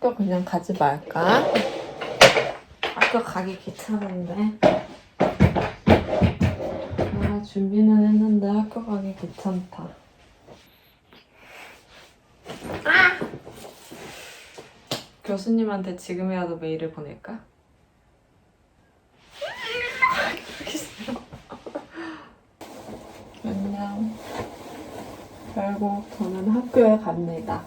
학교 그냥 가지 말까? 학교 가기 귀찮은데. 아, 준비는 했는데 학교 가기 귀찮다. 아! 교수님한테 지금이라도 메일을 보낼까? 싫어. 안녕. 결국 저는 학교에 갑니다.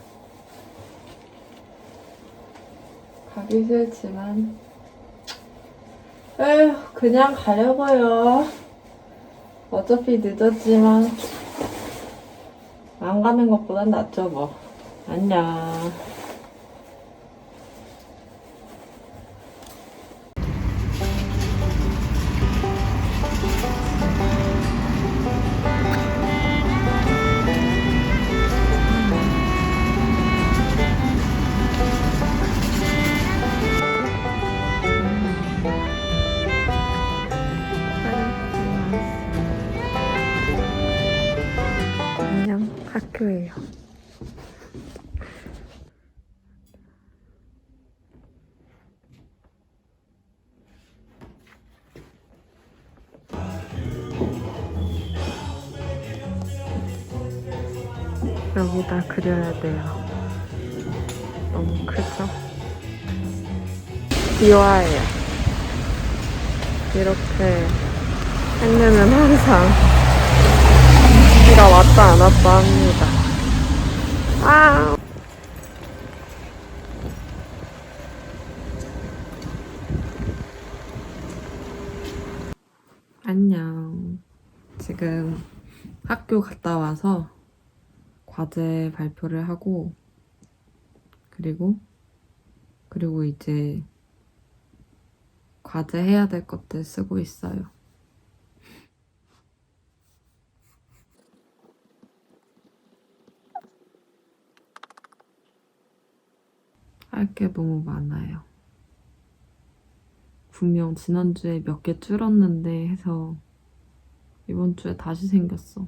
가기 싫지만, 에휴, 그냥 가려고요. 어차피 늦었지만, 안 가는 것보단 낫죠, 뭐. 안녕. 여기다 그려야 돼요. 너무 크죠? 비와예요. 이렇게 생내는 항상 비가 왔다 안 왔다 합니다. 아. 안녕. 지금 학교 갔다 와서 과제 발표를 하고 그리고 그리고 이제 과제 해야 될 것들 쓰고 있어요. 할 게 너무 많아요. 분명 지난주에 몇 개 줄었는데 해서 이번 주에 다시 생겼어.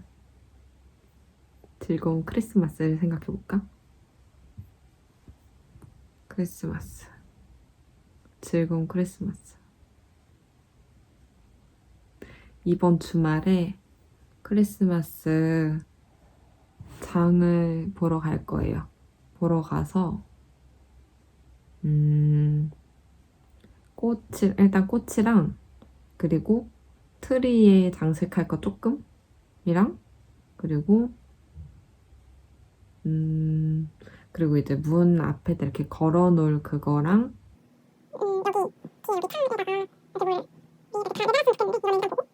즐거운 크리스마스를 생각해볼까? 크리스마스. 즐거운 크리스마스. 이번 주말에 크리스마스 장을 보러 갈 거예요. 보러 가서, 음, 꽃을, 일단 꽃이랑, 그리고 트리에 장식할 거 조금이랑, 그리고 음, 그리고 이제 문 앞에다 이렇게 걸어 놓을 그거랑, 음, 여기 뒤에 여기 창에다가 이제 뭘 이렇게 다 내려놨으면 좋겠는데 이걸 보고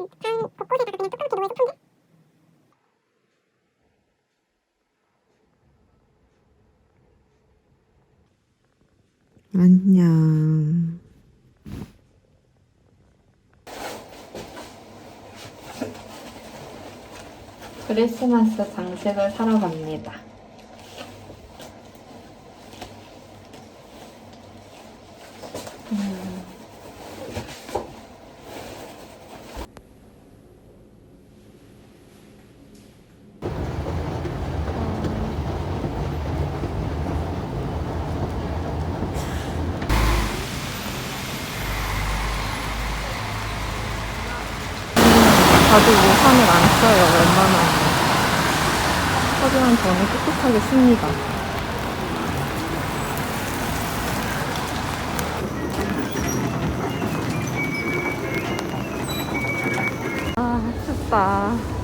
음, 방 곳곳에다가 그냥 조그맣게 놓을 예쁜데 안녕. 크리스마스 장식을 사러 갑니다. 음. 다들 우산을 안 써요, 웬만하면. 하지만 저는 꿋꿋하게 씁니다. 아, 춥다.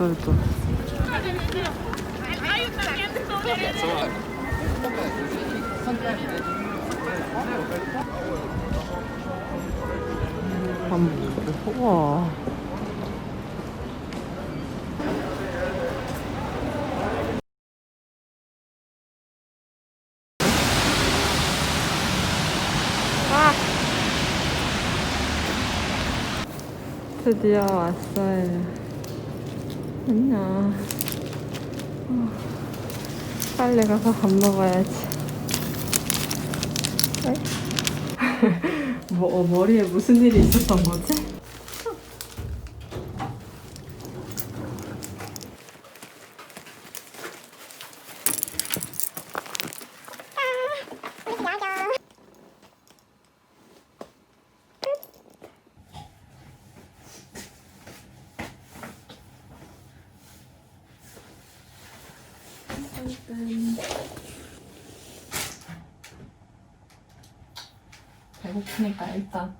예쁘죠? 음, 우와. 아! 드디어 왔어요. 안녕. 어, 빨리 가서 밥 먹어야지. 에? 뭐, 어, 머리에 무슨 일이 있었던 거지? 배고프니까 일단.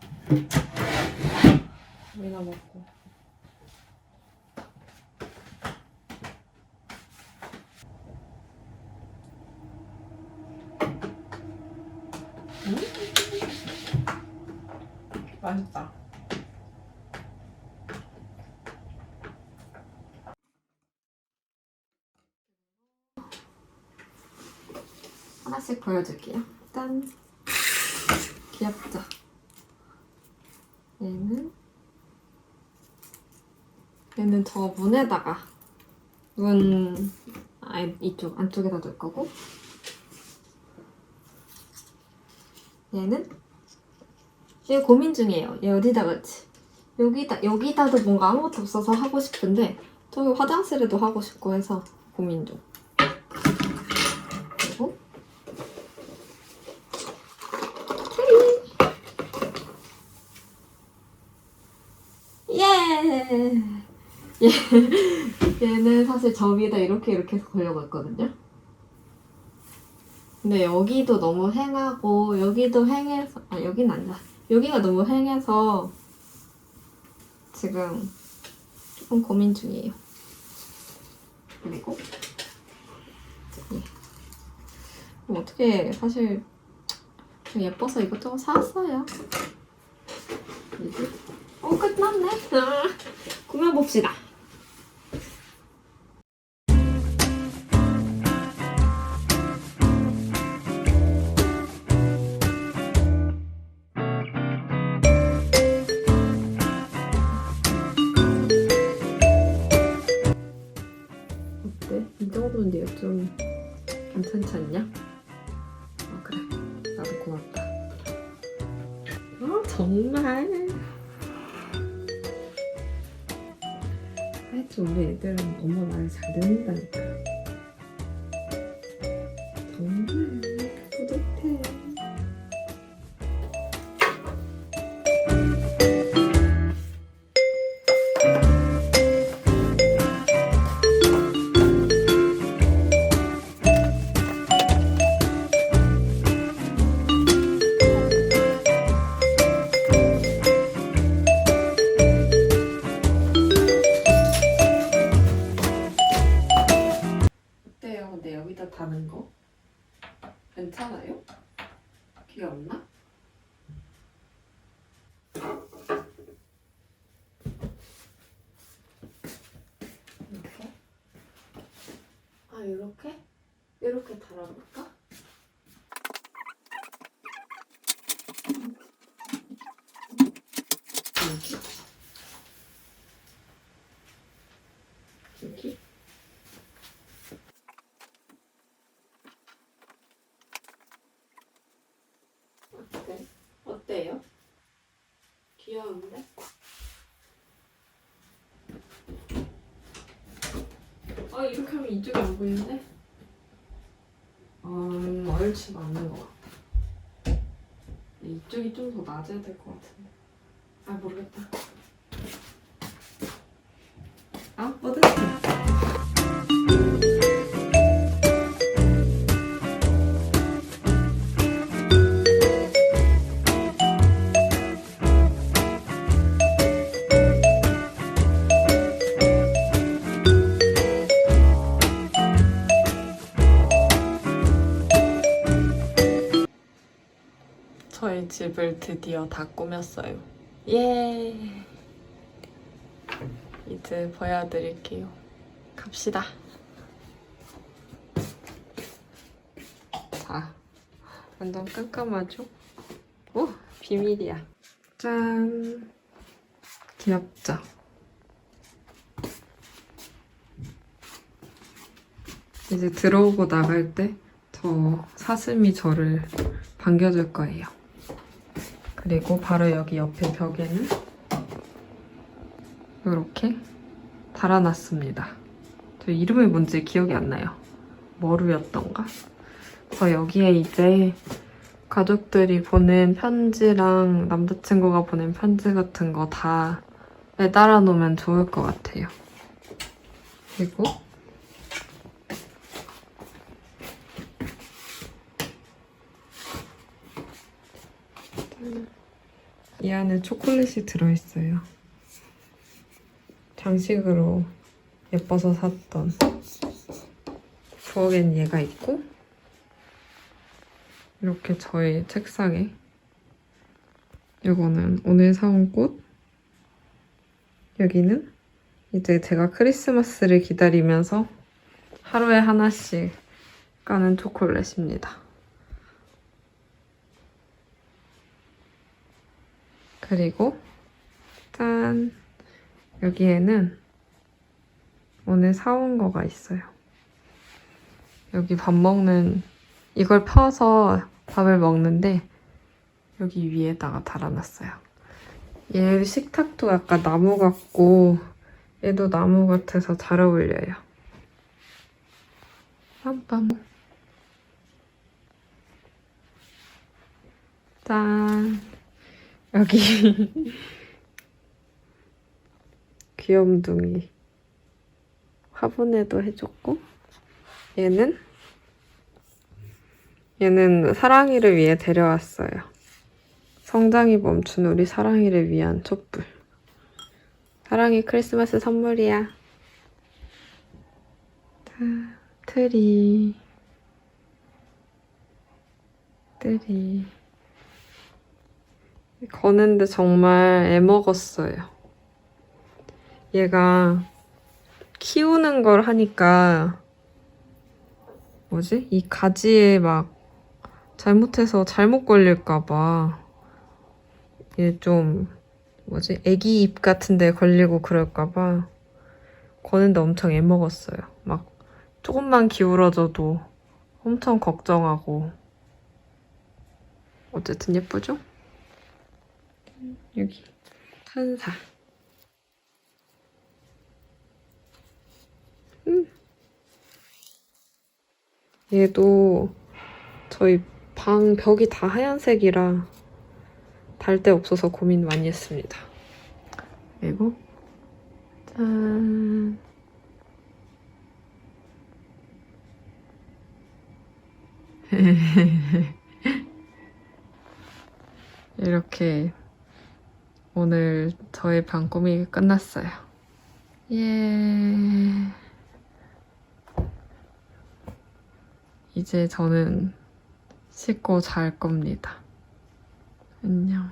밥이나 먹고 하나씩 보여줄게요 일단 귀엽죠? 얘는 얘는 저 문에다가 문 아, 이쪽 안쪽에다 둘 거고 얘는 얘 고민 중이에요. 얘 어디다 그지 여기다 여기다도 뭔가 아무것도 없어서 하고 싶은데 저기 화장실에도 하고 싶고 해서 고민 중. 그리고 예! 얘, 얘는 사실 저 위에다 이렇게 이렇게 해서 걸려고 했거든요. 근데 여기도 너무 행하고 여기도 행해서 아 여긴 아니야. 여기가 너무 행해서 지금 조금 고민 중이에요. 그리고 예. 뭐 어떻게 사실 좀 예뻐서 이것저것 사왔어요. 이게 어 끝났네. 아, 구경 봅시다. 좀 괜찮지 않냐? 아 그래. 나도 고맙다. 아 정말. 하여튼 우리 애들은 엄마 말을 잘 듣는다니까. 근데 여기다 다는 거? 괜찮아요? 귀엽나? 이렇게? 아, 이렇게? 이렇게 달아볼까? 여기? 여기? 어때? 어때요? 귀여운데? 아 이쪽이 안 보이는데? 음 얼추 맞는 것 같아. 이쪽이 좀 더 낮아야 될 것 같은데. 아 모르겠다. 아 뭐든 집을 드디어 다 꾸몄어요. 예. 이제 보여드릴게요. 갑시다. 자, 완전 깜깜하죠? 오, 비밀이야. 짠. 귀엽죠? 이제 들어오고 나갈 때 저 사슴이 저를 반겨줄 거예요. 그리고 바로 여기 옆에 벽에는 이렇게 달아놨습니다. 저 이름이 뭔지 기억이 안 나요. 머루였던가? 그래서 여기에 이제 가족들이 보낸 편지랑 남자친구가 보낸 편지 같은 거다 매달아 놓으면 좋을 것 같아요. 그리고 이 안에 초콜릿이 들어있어요. 장식으로 예뻐서 샀던 부엌엔 얘가 있고 이렇게 저의 책상에 이거는 오늘 사온 꽃 여기는 이제 제가 크리스마스를 기다리면서 하루에 하나씩 까는 초콜릿입니다. 그리고 짠 여기에는 오늘 사온 거가 있어요. 여기 밥 먹는 이걸 펴서 밥을 먹는데 여기 위에다가 달아놨어요. 얘 식탁도 약간 나무 같고 얘도 나무 같아서 잘 어울려요. 빰빰. 짠. 여기 귀염둥이 화분에도 해줬고 얘는 얘는 사랑이를 위해 데려왔어요. 성장이 멈춘 우리 사랑이를 위한 촛불. 사랑이 크리스마스 선물이야. 자, 트리. 트리. 거는데 정말 애먹었어요. 얘가 키우는 걸 하니까 뭐지? 이 가지에 막 잘못해서 잘못 걸릴까봐 얘 좀 뭐지? 애기 입 같은데 걸리고 그럴까봐 거는데 엄청 애먹었어요. 막 조금만 기울어져도 엄청 걱정하고 어쨌든 예쁘죠? 여기 천사. 음. 얘도 저희 방 벽이 다 하얀색이라 달 데 없어서 고민 많이 했습니다. 그리고 짠. 이렇게 오늘 저의 방 꾸미기 끝났어요. 예. 이제 저는 씻고 잘 겁니다. 안녕.